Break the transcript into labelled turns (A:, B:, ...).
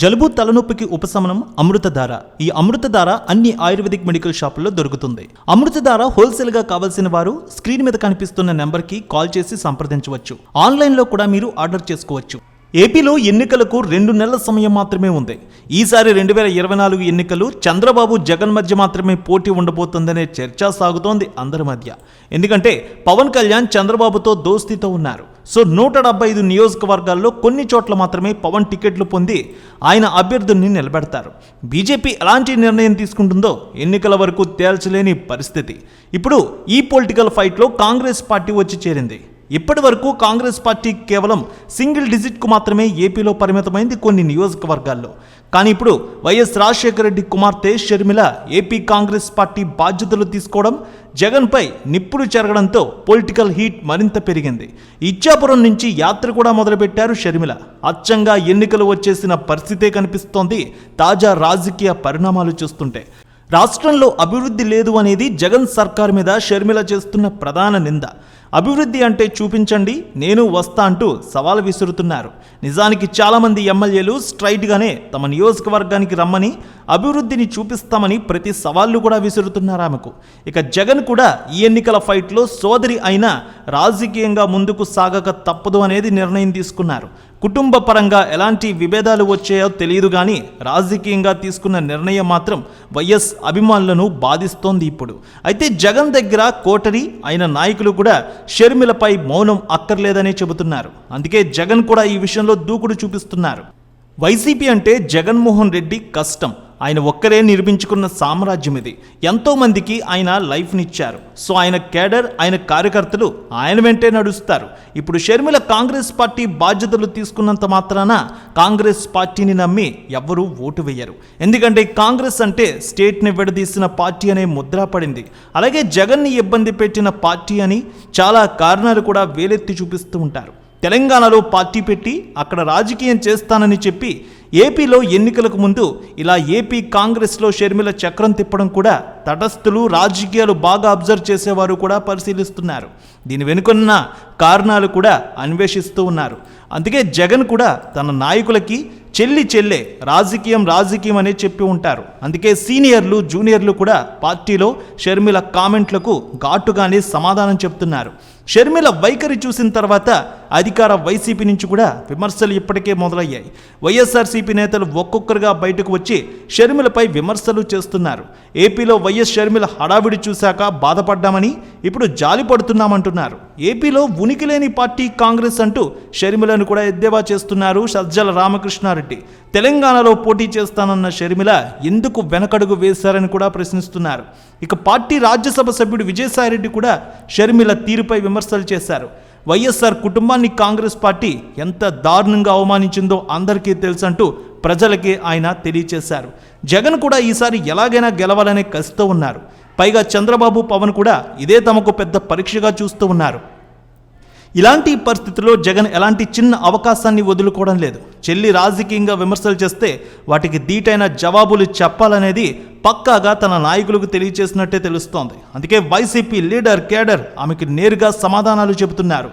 A: జలుబు తలనొప్పికి ఉపశమనం అమృతధార. ఈ అమృతధార అన్ని ఆయుర్వేదిక్ మెడికల్ షాపుల్లో దొరుకుతుంది. అమృతధార హోల్సేల్గా కావాల్సిన వారు స్క్రీన్ మీద కనిపిస్తున్న నెంబర్కి కాల్ చేసి సంప్రదించవచ్చు. ఆన్లైన్లో కూడా మీరు ఆర్డర్ చేసుకోవచ్చు. ఏపీలో ఎన్నికలకు రెండు నెలల సమయం మాత్రమే ఉంది. ఈసారి రెండు వేల ఇరవై నాలుగు ఎన్నికలు చంద్రబాబు జగన్ మధ్య మాత్రమే పోటీ ఉండబోతుందనే చర్చ సాగుతోంది అందరి మధ్య. ఎందుకంటే పవన్ కళ్యాణ్ చంద్రబాబుతో దోస్తీతో ఉన్నారు. సో నూట డెబ్బై ఐదు నియోజకవర్గాల్లో కొన్ని చోట్ల మాత్రమే పవన్ టికెట్లు పొంది ఆయన అభ్యర్థుల్ని నిలబెడతారు. బీజేపీ ఎలాంటి నిర్ణయం తీసుకుంటుందో ఎన్నికల వరకు తేల్చలేని పరిస్థితి. ఇప్పుడు ఈ పొలిటికల్ ఫైట్లో కాంగ్రెస్ పార్టీ వచ్చి చేరింది. ఇప్పటి వరకు కాంగ్రెస్ పార్టీ కేవలం సింగిల్ డిజిట్కు మాత్రమే ఏపీలో పరిమితమైంది కొన్ని నియోజకవర్గాల్లో. కానీ ఇప్పుడు వైఎస్ రాజశేఖర రెడ్డి కుమార్తె షర్మిల ఏపీ కాంగ్రెస్ పార్టీ బాధ్యతలు తీసుకోవడం జగన్పై నిప్పులు చెరగడంతో పొలిటికల్ హీట్ మరింత పెరిగింది. ఇచ్చాపురం నుంచి యాత్ర కూడా మొదలుపెట్టారు షర్మిల. అచ్చంగా ఎన్నికలు వచ్చేసిన పరిస్థితే కనిపిస్తోంది తాజా రాజకీయ పరిణామాలు చూస్తుంటే. రాష్ట్రంలో అభివృద్ధి లేదు అనేది జగన్ సర్కార్ మీద షర్మిల చేస్తున్న ప్రధాన నింద. అభివృద్ధి అంటే చూపించండి నేను వస్తా అంటూ సవాల్ విసురుతున్నారు. నిజానికి చాలామంది ఎమ్మెల్యేలు స్ట్రైట్గానే తమ నియోజకవర్గానికి రమ్మని అభివృద్ధిని చూపిస్తామని ప్రతి సవాళ్ళు కూడా విసురుతున్నారు ఆమెకు. ఇక జగన్ కూడా ఈ ఎన్నికల ఫైట్లో సోదరి అయినా రాజకీయంగా ముందుకు సాగక తప్పదు అనేది నిర్ణయం తీసుకున్నారు. కుటుంబ పరంగా ఎలాంటి విభేదాలు వచ్చాయో తెలియదు కానీ రాజకీయంగా తీసుకున్న నిర్ణయం మాత్రం వైఎస్ అభిమానులను బాధిస్తోంది ఇప్పుడు. అయితే జగన్ దగ్గర కోటరి అయిన నాయకులు కూడా షర్మిలపై మౌనం అక్కర్లేదనే చెబుతున్నారు. అందుకే జగన్ కూడా ఈ విషయంలో దూకుడు చూపిస్తున్నారు. వైసీపీ అంటే జగన్మోహన్ రెడ్డి కష్టం. ఆయన ఒక్కరే నిర్మించుకున్న సామ్రాజ్యం ఇది. ఎంతోమందికి ఆయన లైఫ్నిచ్చారు సో ఆయన కేడర్ ఆయన కార్యకర్తలు ఆయన వెంటే నడుస్తారు. ఇప్పుడు షర్మిల కాంగ్రెస్ పార్టీ బాధ్యతలు తీసుకున్నంత మాత్రాన కాంగ్రెస్ పార్టీని నమ్మి ఎవ్వరూ ఓటు వేయరు. ఎందుకంటే కాంగ్రెస్ అంటే స్టేట్ని విడదీసిన పార్టీ అనే ముద్ర పడింది. అలాగే జగన్ని ఇబ్బంది పెట్టిన పార్టీ అని చాలా కారణాలు కూడా వేలెత్తి చూపిస్తూ ఉంటారు. తెలంగాణలో పార్టీ పెట్టి అక్కడ రాజకీయం చేస్తానని చెప్పి ఏపీలో ఎన్నికలకు ముందు ఇలా ఏపీ కాంగ్రెస్లో షర్మిల చక్రం తిప్పడం కూడా తటస్థులు రాజకీయాలు బాగా అబ్జర్వ్ చేసేవారు కూడా పరిశీలిస్తున్నారు. దీని వెనుకున్న కారణాలు కూడా అన్వేషిస్తూ ఉన్నారు. అందుకే జగన్ కూడా తన నాయకులకి చెల్లి చెల్లె రాజకీయం రాజకీయం అనే చెప్పి ఉంటారు. అందుకే సీనియర్లు జూనియర్లు కూడా పార్టీలో షర్మిల కామెంట్లకు ఘాటుగానే సమాధానం చెప్తున్నారు. షర్మిల వైఖరి చూసిన తర్వాత అధికార వైసీపీ నుంచి కూడా విమర్శలు ఇప్పటికే మొదలయ్యాయి. వైఎస్ఆర్సీపీ నేతలు ఒక్కొక్కరుగా బయటకు వచ్చి షర్మిలపై విమర్శలు చేస్తున్నారు. ఏపీలో వైఎస్ షర్మిల హడావిడి చూశాక బాధపడ్డామని ఇప్పుడు జాలి పడుతున్నామంటున్నారు. ఏపీలో ఉనికి లేని పార్టీ కాంగ్రెస్ అంటూ షర్మిలను కూడా ఎద్దేవా చేస్తున్నారు సజ్జల రామకృష్ణారెడ్డి. తెలంగాణలో పోటీ చేస్తానన్న షర్మిల ఎందుకు వెనకడుగు వేశారని కూడా ప్రశ్నిస్తున్నారు. ఇక పార్టీ రాజ్యసభ సభ్యుడు విజయసాయిరెడ్డి కూడా షర్మిల తీరుపై విమర్శలు చేశారు. వైఎస్ఆర్ కుటుంబాన్ని కాంగ్రెస్ పార్టీ ఎంత దారుణంగా అవమానించిందో అందరికీ తెలుసంటూ ప్రజలకే ఆయన తెలియచేశారు. జగన్ కూడా ఈసారి ఎలాగైనా గెలవాలనే కసితో ఉన్నారు. పైగా చంద్రబాబు పవన్ కూడా ఇదే తమకు పెద్ద పరీక్షగా చూస్తూ ఉన్నారు. ఇలాంటి పరిస్థితుల్లో జగన్ ఎలాంటి చిన్న అవకాశాన్ని వదులుకోవడం లేదు. చెల్లి రాజకీయంగా విమర్శలు చేస్తే వాటికి దీటైన జవాబులు చెప్పాలనేది పక్కాగా తన నాయకులకు తెలియచేసినట్టే తెలుస్తోంది. అందుకే వైసీపీ లీడర్ కేడర్ ఆమెకి నేరుగా సమాధానాలు చెబుతున్నారు.